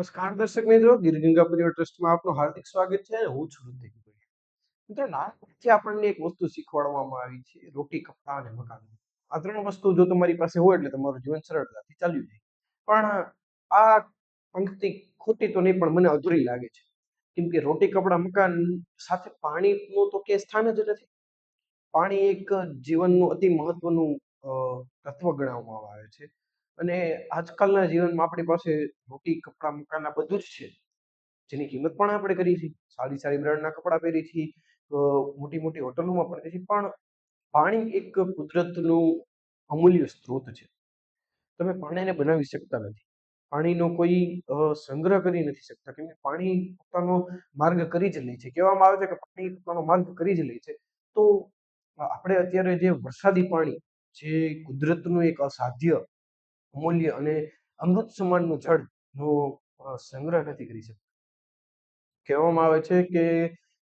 નમસ્કાર દર્શક મિત્રો ગિરગંગા પરિવાર ટ્રસ્ટમાં આપનું હાર્દિક સ્વાગત છે હું છું ઋતિક મિત્રો નાનપણથી આપણને એક વસ્તુ શીખવાડવામાં આવી છે, રોટી, કપડા અને મકાન. આ ત્રણ વસ્તુ જો તમારી પાસે હોય એટલે તમારું જીવન સરળતાથી ચાલ્યું જાય. પણ આ પંક્તિ ખોટી તો નહીં, પણ મને અધૂરી લાગે છે. કેમ કે રોટી, કપડા, મકાન સાથે પાણીનું તો કે સ્થાન જ નથી. પાણી એક જીવનનું અતિ મહત્વનું તત્વ ગણાવવામાં આવે છે. અને આજકાલના જીવનમાં આપણી પાસે રોટી કપડાં મકાન બધું જ છે. જેની કિંમત પણ આપણે કરી છે. સારી સારી બ્રાન્ડના કપડાં પહેરી છે. મોટી મોટી હોટલોમાં પણ કરી છે. પણ પાણી એક કુદરતનું અમૂલ્ય સ્ત્રોત છે. તમે પાણીને બનાવી શકતા નથી. પાણીનો કોઈ સંગ્રહ કરી નથી શકતા. કેમ કે પાણી પોતાનો માર્ગ કરી જ લે છે. કહેવામાં આવે છે કે પાણી પોતાનો માર્ગ કરી જ લે છે. તો આપણે અત્યારે જે વરસાદી પાણી, જે કુદરતનું એક અસાધ્ય અમૂલ્ય અને અમૃત સમાનનું જળનો નો સંગ્રહ નથી કરી શકતા. કહેવામાં આવે છે કે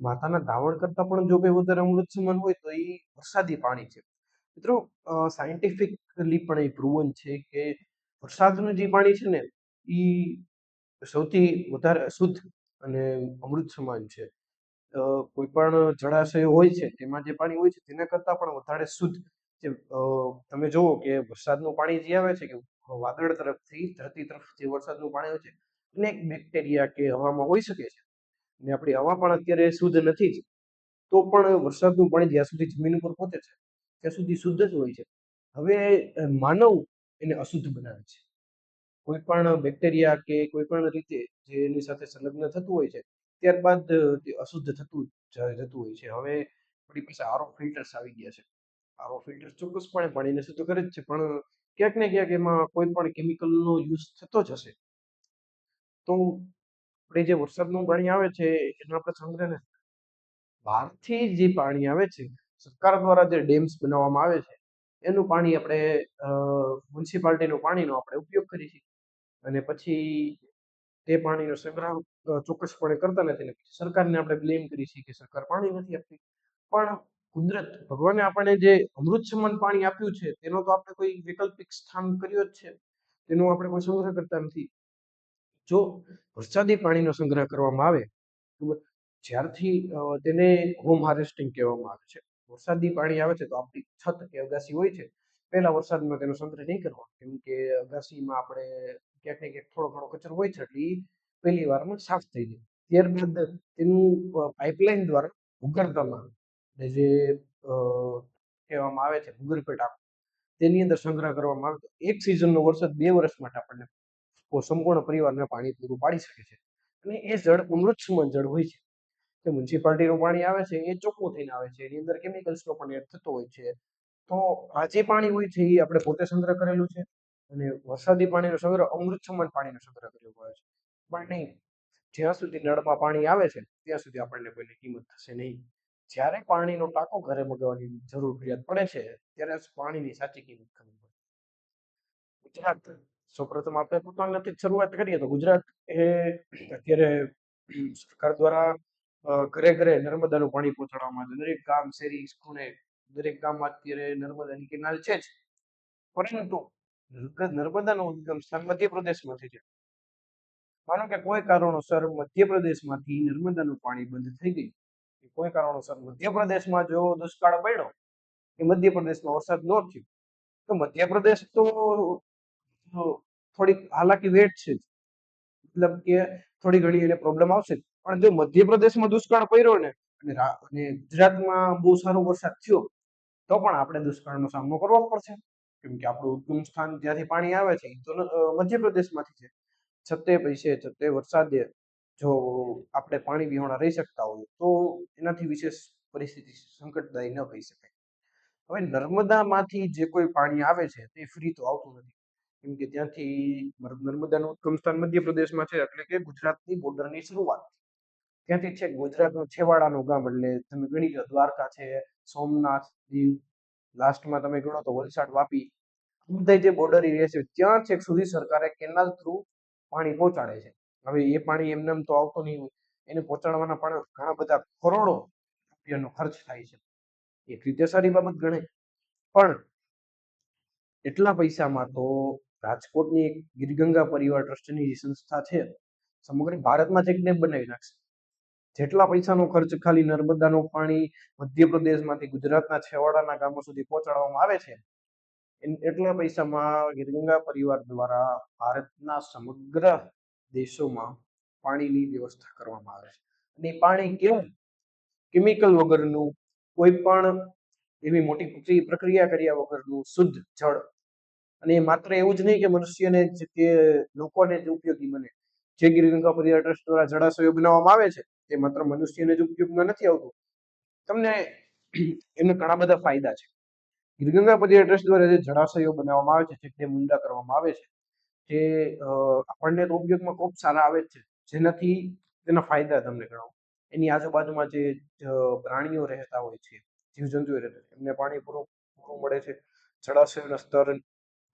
માતાના ધાવણ કરતાં પણ જો કંઈ વધારે અમૃત સમાન હોય તો એ વરસાદી પાણી છે. મિત્રો સાયન્ટિફિકલી પણ એ પ્રૂવન છે કે વરસાદનું જે પાણી છે ને એ સૌથી વધારે શુદ્ધ અને અમૃત સમાન છે. કોઈ પણ જળાશય હોય છે તેમાં જે પાણી હોય છે તેના કરતાં પણ વધારે શુદ્ધ જે તમે જુઓ કે વરસાદનું પાણી જે આવે છે કે વાદળ તરફથી, ધરતી તરફ જે વરસાદનું પાણી હોય છે અનેક બેક્ટેરિયા કે હવામાં હોઈ શકે છે. અને આપણી હવા પણ અત્યારે શુદ્ધ નથી જ. તો પણ વરસાદનું પાણી જ્યાં સુધી જમીન ઉપર પહોંચે છે, ત્યાં સુધી શુદ્ધ જ હોય છે. હવે માનવ એને અશુદ્ધ બનાવે છે. કોઈ પણ બેક્ટેરિયા કે કોઈ પણ રીતે જે એની સાથે સંલગ્ન થતું હોય છે, ત્યારબાદ તે અશુદ્ધ થતું જતું હોય છે. હવે આપણી પાસે આરો ફિલ્ટર્સ આવી ગયા છે. આરો ફિલ્ટર ચોક્કસપણે પાણીને શુદ્ધ કરે જ છે, પણ ક્યાંક ને ક્યાંક એમાં કોઈ પણ કેમિકલનો યુઝ થતો જ હશે. તો આપણે જે વરસાદનું પાણી આવે છે, એનો આપણે સંગ્રહ નથી બહારથી જે પાણી આવે છે, સરકાર દ્વારા જે ડેમ્સ બનાવવામાં આવે છે, એનું પાણી આપણે મ્યુનિસિપાલિટીનું પાણીનો આપણે ઉપયોગ કરીએ છીએ. અને પછી તે પાણીનો સંગ્રહ ચોક્કસપણે કરતા નથી ને સરકારને આપણે બ્લેમ કરીએ છીએ કે સરકાર પાણી નથી આપતી. પણ કુદરત, ભગવાને આપણને જે અમૃત સમાન પાણી આપ્યું છે, તેનો તો આપણે કોઈ વૈકલ્પિક સ્થાન કર્યો જ છે. તેનો આપણે કોઈ સંગ્રહ કરતા નથી. જો વરસાદી પાણીનો સંગ્રહ કરવામાં આવે જ્યારથી તેને હોમ હાર્વેસ્ટિંગ કહેવામાં આવે છે. વરસાદી પાણી આવે છે, તો આપણી છત કે અગાસી હોય છે, પહેલા વરસાદમાં તેનો સંગ્રહ નહીં કરવાનો કેમ કે અગાસીમાં આપણે ક્યાંક ક્યાંક થોડો ઘણો કચરો હોય છે, એટલે પહેલી વારમાં સાફ થઈ જાય. ત્યારબાદ તેનું પાઇપલાઇન દ્વારા ભૂગર્ભમાં અને જે કહેવામાં આવે છે, ભૂગર્ભ ટાંકો તેની અંદર સંગ્રહ કરવામાં આવે તો એક સિઝનનો વરસાદ બે વર્ષ માટે આપણને સંપૂર્ણ પરિવારને પાણી પૂરું પાડી શકે છે. અને એ જળ અમૃત જળ હોય છે. કે મ્યુનિસિપાલિટીનું પાણી આવે છે, એ ચોખ્ખું થઈને આવે છે, એની અંદર કેમિકલ્સનો પણ એડ થતો હોય છે. તો આ જે પાણી હોય છે, એ આપણે પોતે સંગ્રહ કરેલું છે અને વરસાદી પાણીનો સંગ્રહ અમૃત સમાન પાણીનો સંગ્રહ કર્યો હોય છે. પણ નહીં, જ્યાં સુધી નળમાં પાણી આવે છે, ત્યાં સુધી આપણને કોઈની કિંમત થશે નહીં. જ્યારે પાણીનો ટાંકો ઘરે મગાવવાની જરૂર ફરિયાદ પડે છે, ત્યારે પાણીની સાચી કિંમત ખબર પડે. ગુજરાત સૌપ્રથમ આપણે પોતાની શરૂઆત કરીએ તો ગુજરાત એ અત્યારે સરકાર દ્વારા ઘરે ઘરે નર્મદાનું પાણી પહોંચાડવામાં આવે દરેક ગામ શેરી ખૂણે દરેક ગામમાં અત્યારે નર્મદાની કેનાલ છે જ. પરંતુ નર્મદ- નર્મદાનો ઉદ્ગમ સ્થાન મધ્યપ્રદેશમાંથી છે. માનો કે કોઈ કારણોસર મધ્યપ્રદેશમાંથી નર્મદાનું પાણી બંધ થઈ ગયું. કોઈ કારણોસર મધ્યપ્રદેશમાં જો દુષ્કાળ પડ્યો, એ મધ્યપ્રદેશમાં વરસાદ ન થયો, તો મધ્યપ્રદેશ તો થોડીક હાલાકી વેટ છે. મતલબ કે થોડી ઘણી એને પ્રોબ્લેમ આવશે પણ જો મધ્યપ્રદેશમાં દુષ્કાળ પડ્યો ને, અને ગુજરાતમાં બહુ સારો વરસાદ થયો, તો પણ આપણે દુષ્કાળનો સામનો કરવો પડશે. કેમ કે આપણું ઉદ્ગમ સ્થાન જ્યાંથી પાણી આવે છે તો મધ્યપ્રદેશમાંથી છે. છતે પૈસે છતે વરસાદે જો આપણે પાણી વિહોણા રહી શકતા હોય, તો એનાથી વિશેષ પરિસ્થિતિ સંકટદાયી ન કહી શકાય. હવે નર્મદામાંથી જે કોઈ પાણી આવે છે, તે ફ્રી તો આવતું નથી. કેમ કે ત્યાંથી નર- નર્મદાનું ઉદ્ગમ સ્થાન મધ્યપ્રદેશમાં છે, એટલે કે ગુજરાતની બોર્ડરની શરૂઆત. ત્યાંથી છેક ગુજરાતનું છેવાડાનું ગામ, એટલે તમે ગણી લો, દ્વારકા છે, સોમનાથ, દીવ લાસ્ટમાં તમે ગણો તો વલસાડ, વાપી બધા જે બોર્ડર એરિયા છે, ત્યાં છેક સુધી સરકારે કેનાલ થ્રુ પાણી પહોંચાડે છે. હવે એ પાણી એમને એમ તો આવતું નહીં હોય. એને પહોંચાડવાના પણ ઘણા બધા કરોડો રૂપિયાનો ખર્ચ થાય છે. એક રીતે સારી બાબત ગણાય. પણ એટલા પૈસામાં તો રાજકોટની એક ગીરગંગા પરિવાર ટ્રસ્ટની જે સંસ્થા છે, સમગ્ર ભારતમાં ચેકડેમ બનાવી નાખશે. જેટલા પૈસાનો ખર્ચ ખાલી નર્મદાનું પાણી, મધ્યપ્રદેશમાંથી ગુજરાતના છેવાડાના ગામો સુધી પહોંચાડવામાં આવે છે એટલા પૈસામાં ગીરગંગા પરિવાર દ્વારા ભારતના સમગ્ર દેશોમાં પાણીની વ્યવસ્થા કરવામાં આવે છે. અને પાણી કેવું? કેમિકલ વગરનું કોઈ પણ એવી મોટી પ્રક્રિયા કર્યા વગરનું શુદ્ધ જળ. અને માત્ર એવું જ નહીં કે મનુષ્યને જ કે લોકોને જ ઉપયોગી બને. જે ગીરગંગા પરિવાર ટ્રસ્ટ દ્વારા જળાશયો બનાવવામાં આવે છે તે માત્ર મનુષ્યને જ ઉપયોગમાં નથી આવતું. તમને એમને ઘણા બધા ફાયદા છે. ગીરગંગા પરિવાર ટ્રસ્ટ દ્વારા જે જળાશયો બનાવવામાં આવે છે જે મુંડા કરવામાં આવે છે અ, આપણને તો ઉપયોગમાં ખૂબ સારા આવે જ છે. જેનાથી તેના ફાયદા તમને ગણાવો. એની આજુબાજુમાં જે પ્રાણીઓ રહેતા હોય છે જીવજંતુઓ રહેતા એમને પાણી પૂરું પૂરું મળે છે જળાશયના સ્તર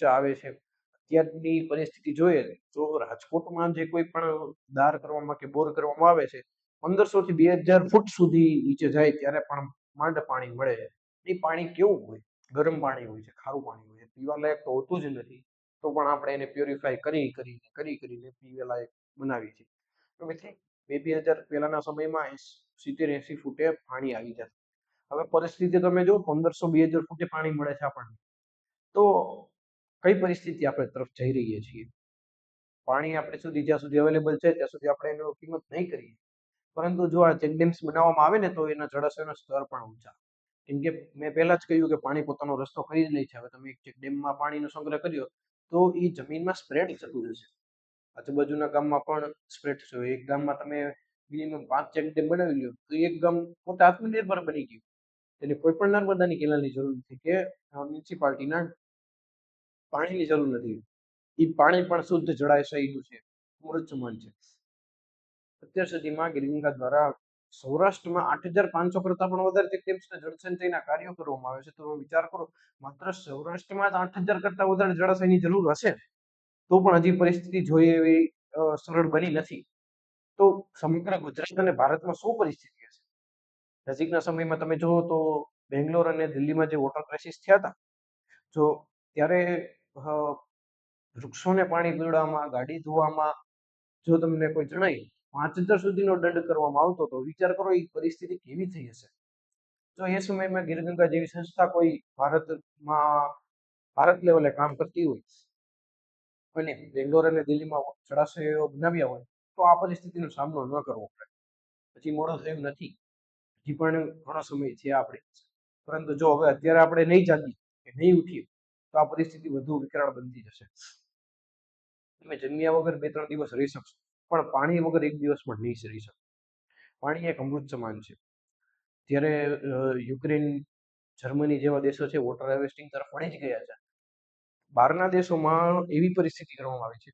આવે છે. અત્યારની પરિસ્થિતિ જોઈએ તો રાજકોટમાં જે કોઈ પણ દાર કરવામાં કે બોર કરવામાં આવે છે પંદરસો થી બે હજાર ફૂટ સુધી નીચે જાય ત્યારે પણ માંડ પાણી મળે છે. એ પાણી કેવું હોય? ગરમ પાણી હોય છે ખારું પાણી હોય છે પીવા લાયક તો હોતું જ નથી. તો પણ આપણે એને પ્યોરિફાય કરી, કરીને કરી, કરીને પીવા લાયક બનાવીએ છીએ તો મિત્રો, બે બે હજાર પહેલાના સમયમાં સિત્તેર, એસી ફૂટે પાણી આવી જતું. હવે પરિસ્થિતિ તમે જો પંદરસો બે હજાર ફૂટે પાણી મળે છે આપણને. તો કઈ પરિસ્થિતિ આપણે તરફ જઈ રહીએ છીએ? પાણી આપણે સુધી જ્યાં સુધી અવેલેબલ છે, ત્યાં સુધી આપણે એનો કિંમત નહીં કરીએ. પરંતુ જો આ ચેકડેમ્સ બનાવવામાં આવે ને, તો એના જળાશયનો સ્તર પણ ઊંચા. કેમ કે મેં પહેલા જ કહ્યું કે પાણી પોતાનો રસ્તો ખરીદ લે છે. હવે તમે એક ચેકડેમમાં પાણીનો સંગ્રહ કર્યો તો એ જમીનમાં સ્પ્રેડ થતું જશે આજુબાજુના ગામમાં પણ સ્પ્રેડ થશે એક ગામમાં તમે મિનિમમ પાંચ ચેકડેમ બનાવી લ્યો, તો એક ગામ પોતે આત્મનિર્ભર બની ગયું. તેને કોઈ પણ નર્મદાની કેનાલની જરૂર નથી કે મ્યુનિસિપાલિટીના પાણીની જરૂર નથી. એ પાણી પણ શુદ્ધ જળાશયનું છે. અમૃત સમાન છે. અત્યાર સુધીમાં ગિરગંગા દ્વારા સૌરાષ્ટ્રમાં આઠ હજાર પાંચસો કરતા પણ વધારે ચેકડેમ્સના જળસંચયના કાર્યો કરવામાં આવે છે. તો વિચાર કરો, માત્ર સૌરાષ્ટ્રમાં જ આઠ હજાર કરતા વધારે જળાશયની જરૂર હશે? તો પણ હજી પરિસ્થિતિ જોઈએ એવી સરળ બની નથી. તો સમગ્ર ગુજરાત અને ભારતમાં શું પરિસ્થિતિ હશે? નજીકના સમયમાં તમે જુઓ તો બેંગ્લોર અને દિલ્હીમાં જે વોટર ક્રાઇસિસ થયા હતા, જો ત્યારે વૃક્ષોને પાણી પીવડાવવામાં, ગાડી ધોવામાં, જો તમને કોઈ જણાય પાંચ હજાર સુધીનો દંડ કરવામાં આવતો તો વિચાર કરો એ પરિસ્થિતિ કેવી થઈ હશે. તો એ સમયમાં ગીરગંગા જેવી સંસ્થા કોઈ ભારતમાં, ભારત લેવલે કામ કરતી હોય અને બેંગ્લોર અને દિલ્હીમાં જળાશયો બનાવ્યા હોય તો આ પરિસ્થિતિનો સામનો ન કરવો પડે. પછી મોડો થયું નથી. હજી પણ ઘણો સમય છે આપણે. પરંતુ જો હવે અત્યારે આપણે નહીં જાગીએ કે નહીં ઉઠીએ તો આ પરિસ્થિતિ વધુ વિકરાળ બનતી જશે. તમે જમ્યા વગર બે ત્રણ દિવસ રહી શકશો. પણ પાણી વગર એક દિવસ પણ નહીં રહી શકે. પાણી એક અમૃત સમાન છે. ત્યારે યુક્રેન, જર્મની જેવા દેશો છે વોટર હાર્વેસ્ટિંગ તરફ વળી જ ગયા છે. બહારના દેશોમાં એવી પરિસ્થિતિ કરવામાં આવી છે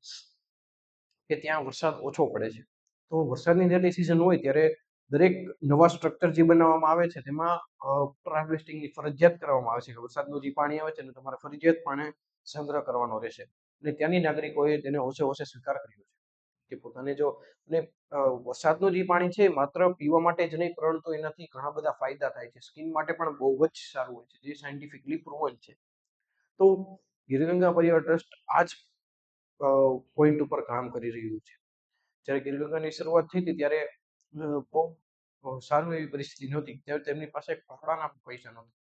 કે ત્યાં વરસાદ ઓછો પડે છે. તો વરસાદની જ્યારે સિઝન હોય ત્યારે દરેક નવા સ્ટ્રક્ચર જે બનાવવામાં આવે છે, તેમાં વોટર હાર્વેસ્ટિંગની ફરજિયાત કરવામાં આવે છે કે વરસાદનું જે પાણી આવે છે ને તમારે ફરજિયાત પાણી સંગ્રહ કરવાનો રહેશે. અને ત્યાંની નાગરિકોએ તેને ઓછે ઓછે સ્વીકાર કર્યો છે. કે પોતાને જો વરસાદનું જે પાણી છે માત્ર પીવા માટે જ નહીં, પરંતુ એનાથી ઘણા બધા ફાયદા થાય છે. સ્કિન માટે પણ બહુ જ સારું હોય છે, જે સાયન્ટિફિકલી પ્રૂવન છે. તો ગીરગંગા પરિવાર ટ્રસ્ટ આ જ પોઈન્ટ ઉપર કામ કરી રહ્યું છે. જ્યારે ગીરગંગાની શરૂઆત થઈ હતી, ત્યારે બહુ સારું એવી પરિસ્થિતિ નહોતી. ત્યારે તેમની પાસે કપડાના પૈસા નહોતા.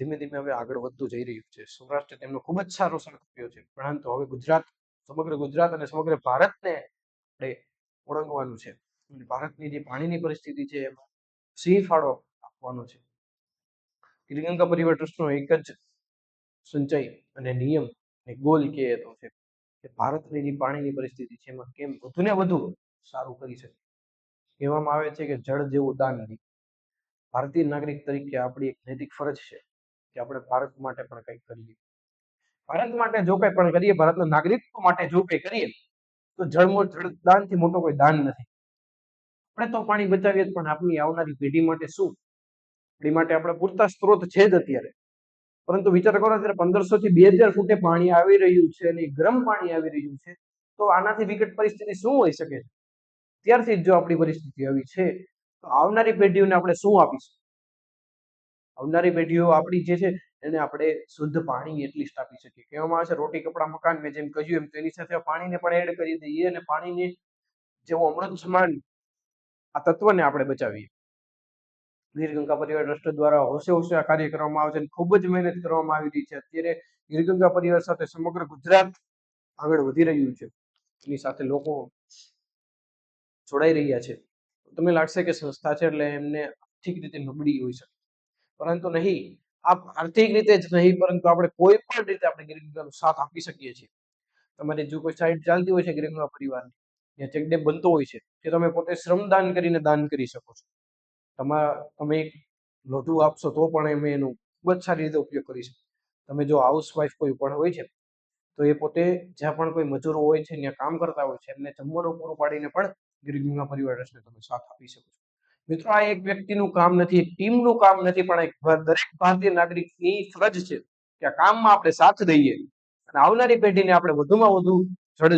ધીમે ધીમે હવે આગળ વધતું જઈ રહ્યું છે. સૌરાષ્ટ્ર તેમનો ખૂબ જ સારો સાથ આપ્યો છે. પરંતુ હવે ગુજરાત, સમગ્ર ગુજરાત અને સમગ્ર ભારતને આપણે ઓળંગવાનું છે. ભારતની જે પાણીની પરિસ્થિતિ છે, એમાં સિંહ ફાળો આપવાનો છે. ગિરિગંગા પરિવાર ટ્રસ્ટનો એક જ સંચય અને નિયમ અને ગોલ કે તો છે કે ભારતની જે પાણીની પરિસ્થિતિ છે, એમાં કેમ વધુને વધુ સારું કરી શકે? કહેવામાં આવે છે કે જળ જેવું દાન નહીં. ભારતીય નાગરિક તરીકે આપણી એક નૈતિક ફરજ છે કે આપણે ભારત માટે પણ કંઈક કરીએ. ભારત માટે જો કંઈ પણ કરીએ, ભારતના નાગરિકો માટે જો કંઈ કરીએ તો જળમો જળદાનથી મોટો કોઈ દાન નથી. આપણે તો પાણી બચાવીએ પણ આપણી આવનારી પેઢી માટે શું? આપણી માટે આપણે પૂરતા સ્ત્રોત છે જ અત્યારે. પરંતુ વિચાર કરો અત્યારે પંદરસો થી બે હજાર ફૂટે પાણી આવી રહ્યું છે અને ગરમ પાણી આવી રહ્યું છે, તો આનાથી વિકટ પરિસ્થિતિ શું હોઈ શકે? છે ત્યારથી જો આપણી પરિસ્થિતિ આવી છે, તો આવનારી પેઢીઓને આપણે શું આપીશું? આવનારી પેઢીઓ આપણી જે છે એને આપણે શુદ્ધ પાણી એટલીસ્ટ આપી શકીએ. કહેવામાં આવે છે, રોટી, કપડા, મકાન મેં જેમ કહ્યું એમ તેની સાથે પાણીને પણ એડ કરી દઈએ અને પાણીને જેવું અમૃત સમાન આ તત્વને આપણે બચાવીએ. ગીરગંગા પરિવાર ટ્રસ્ટ દ્વારા હોશે હોશે આ કાર્ય કરવામાં આવે છે અને ખૂબ જ મહેનત કરવામાં આવી રહી છે. અત્યારે ગીરગંગા પરિવાર સાથે સમગ્ર ગુજરાત આગળ વધી રહ્યું છે. એની સાથે લોકો જોડાઈ રહ્યા છે. તમને લાગશે કે સંસ્થા છે એટલે એમને આર્થિક રીતે નબળી હોઈ શકે. પરંતુ નહીં આર્થિક રીતે જ નહીં, પરંતુ આપણે કોઈ પણ રીતે આપણે ગીરગંગાનો સાથ આપી શકીએ છીએ. તમારી જો કોઈ સાઈડ ચાલતી હોય છે ગીરગંગા પરિવારની, ત્યાં ચેકડેમ બનતો હોય છે, કે તમે પોતે શ્રમદાન કરીને દાન કરી શકો છો. તમારા તમે એક લોઢું આપશો તો પણ અમે એનો ખૂબ જ સારી રીતે ઉપયોગ કરી શકો. તમે જો હાઉસવાઈફ કોઈ પણ હોય છે, તો એ પોતે જ્યાં પણ કોઈ મજૂરો હોય છે, ત્યાં કામ કરતા હોય છે, એમને જમવાનું પૂરું પાડીને પણ ગીરગંગા પરિવાર ટ્રસ્ટને તમે સાથ આપી શકો છો. મિત્રો, આ એક વ્યક્તિનું કામ નથી, એક ટીમનું કામ નથી, પણ એક દરેક ભારતીય નાગરિકની ફરજ છે કે આ કામમાં આપણે સાથ દઈએ અને આવનારી પેઢીને આપણે વધુમાં વધુ જળ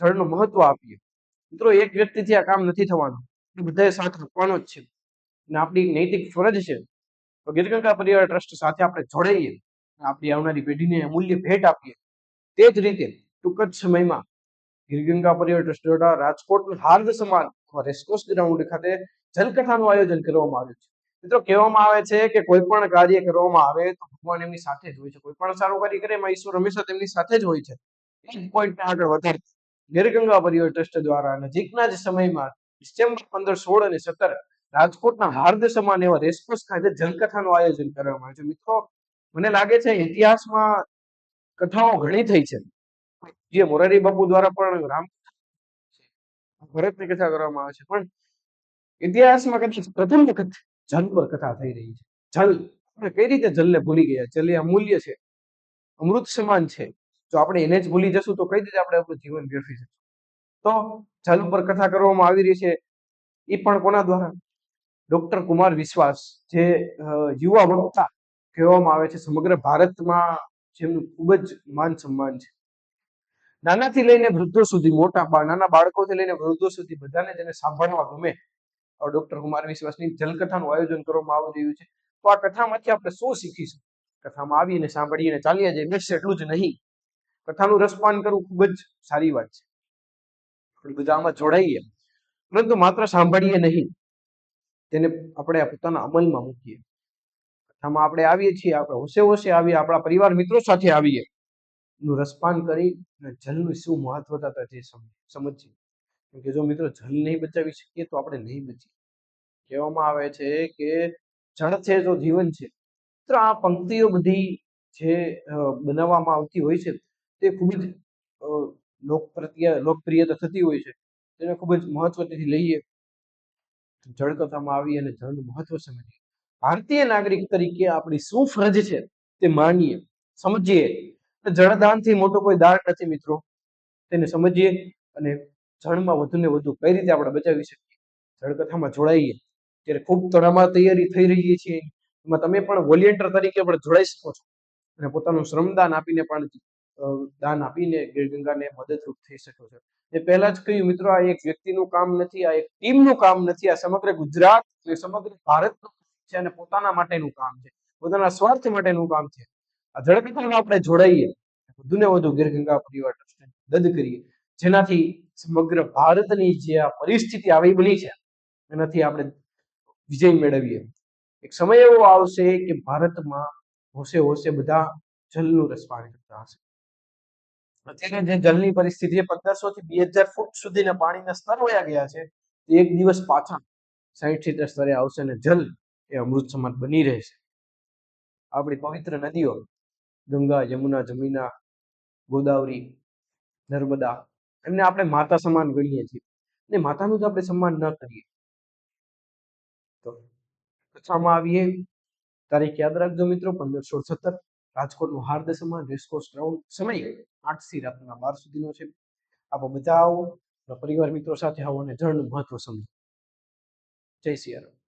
જળનું મહત્વ આપીએ. મિત્રો, એક વ્યક્તિથી આ કામ નથી થવાનું બધાએ સાથ આપવાનો જ છે અને આપણી નૈતિક ફરજ છે. તો ગીરગંગા પરિવાર ટ્રસ્ટ સાથે આપણે જોડાઈએ આપણી આવનારી પેઢીને અમૂલ્ય ભેટ આપીએ. તે જ રીતે, ટૂંક જ સમયમાં ગીરગંગા પરિવાર ટ્રસ્ટ દ્વારા રાજકોટ હાર્દ સમાન, રેસકોર્સ ગ્રાઉન્ડ ખાતે જલકથાનું આયોજન કરવામાં આવ્યું છે. મિત્રો, કહેવામાં આવે છે કે કોઈ પણ કાર્ય કરવામાં આવે તો ભગવાન એમની સાથે જ હોય છે. કોઈ પણ સારું કાર્ય કરે એમાં ઈશ્વર હંમેશા તેમની સાથે જ હોય છે. એક પોઈન્ટ આગળ વધારે. ગીરગંગા પરિવાર ટ્રસ્ટ દ્વારા નજીકના જ સમયમાં ડિસેમ્બર પંદર, સોળ અને સત્તર રાજકોટના હાર્દ સમાન એવા રેસકોર્સ ખાતે જલકથાનું આયોજન કરવામાં આવે છે. મિત્રો, મને લાગે છે ઇતિહાસમાં કથાઓ ઘણી થઈ છે. જે મોરારી બાપુ દ્વારા પણ રામ ભરતની કથા કરવામાં આવે છે. પણ ઇતિહાસમાં કદાચ પ્રથમ વખત જલ પર કથા થઈ રહી છે. જલ. આપણે કઈ રીતે જલને ભૂલી ગયા? જલ એ અમૂલ્ય છે. અમૃત સમાન છે. જો આપણે એને જ ભૂલી જશું તો કઈ રીતે આપણે આપણું જીવન વેડફી જશું તો જલ પર કથા કરવામાં આવી રહી છે. એ પણ કોના દ્વારા? ડોક્ટર કુમાર વિશ્વાસ, જે યુવા વક્તા કહેવામાં આવે છે, સમગ્ર ભારતમાં જેમનું ખૂબ જ માન સન્માન છે. નાનાથી લઈને વૃદ્ધો સુધી, મોટા નાના બાળકોથી લઈને વૃદ્ધો સુધી બધાને જેને સાંભળવા ગમે ડોક્ટર કુમાર વિશ્વાસની જલકથાનું આયોજન કરવામાં આવી રહ્યું છે. તો આ કથામાંથી આપણે શું શીખીશું? કથામાં આવીને સાંભળીને ચાલીએ જઈએ બસ એટલું જ નહીં. કથાનું રસપાન કરવું ખૂબ જ સારી વાત છે. આપણે બધા જોડાઈએ. પરંતુ માત્ર સાંભળીએ નહીં. તેને આપણે પોતાના અમલમાં મૂકીએ. કથામાં આપણે આવીએ છીએ, આપણે હોશે હોશે આવીએ, આપણા પરિવાર મિત્રો સાથે આવીએ. નું રસપાન કરી જલનું શું મહત્વતા તે સમજીએ. કે જો મિત્રો જલ નહીં બચાવી શકીએ તો આપણે નહીં બચીએ. કહેવામાં આવે છે કે જળ છે જો જીવન છે. મિત્રો આ પંક્તિઓ બધી જે બનાવવામાં આવતી હોય છે તે ખૂબ જ લોકપ્રિય લોકપ્રિયતા થતી હોય છે. તેને ખૂબ જ મહત્વથી લઈએ. જળકથામાં આવી અને જળનું મહત્વ સમજીએ. ભારતીય નાગરિક તરીકે આપણી શું ફરજ છે તે માનીએ, સમજીએ. જળદાનથી મોટો કોઈ દાન નથી મિત્રો. તેને સમજીએ અને જળમાં વધુ ને વધુ કઈ રીતે આપણે બચાવી શકીએ? જળકથામાં જોડાઈએ. ત્યારે ખૂબ તડામાં તૈયારી થઈ રહી છે એમાં તમે પણ વોલિયન્ટર તરીકે પણ જોડાઈ શકો છો. અને પોતાનું શ્રમદાન આપીને પણ દાન આપીને ગંગાને મદદરૂપ થઈ શકો છો. એ પહેલા જ કહ્યું, મિત્રો, આ એક વ્યક્તિનું કામ નથી, આ એક ટીમનું કામ નથી, આ સમગ્ર ગુજરાત અને સમગ્ર ભારતનું છે અને પોતાના માટેનું કામ છે. પોતાના સ્વાર્થ માટેનું કામ છે. આ જળકથામાં આપણે જોડાઈએ. વધુ ને વધુ ગીરગંગા પરિવાર ટ્રસ્ટને મદદ કરીએ. જેનાથી સમગ્ર ભારતની જે આ પરિસ્થિતિ આવી બની છે, એનાથી આપણે વિજય મેળવીએ. એક સમય એવો આવશે કે ભારતમાં હોશે હોશે બધા જલનું રસપાણી કરતા હશે. અત્યારે જે જલની પરિસ્થિતિ છે, પંદરસો થી બે હજાર ફૂટ સુધીના પાણીના સ્તર વયા ગયા છે એક દિવસ પાછા સાહીઠ સિત્તેર સ્તરે આવશે અને જલ એ અમૃત સમાન બની રહેશે. આપણી પવિત્ર નદીઓ, ગંગા, યમુના, જમીના, ગોદાવરી, નર્મદા એમને આપણે માતા સમાન ગણીએ છીએ. અને માતાનું જ આપણે સન્માન ન કરીએ. તો કથામાં આવીએ. તારીખ યાદ રાખજો મિત્રો પંદર સોળ સત્તર રાજકોટનું હાર્દ સમાન રેસકોર્સ ગ્રાઉન્ડ સમય આઠથી રાતના બાર સુધીનો છે. આપ બધા આવો. પરિવાર મિત્રો સાથે આવો અને જળનું મહત્વ સમજો. જય સિયારામ.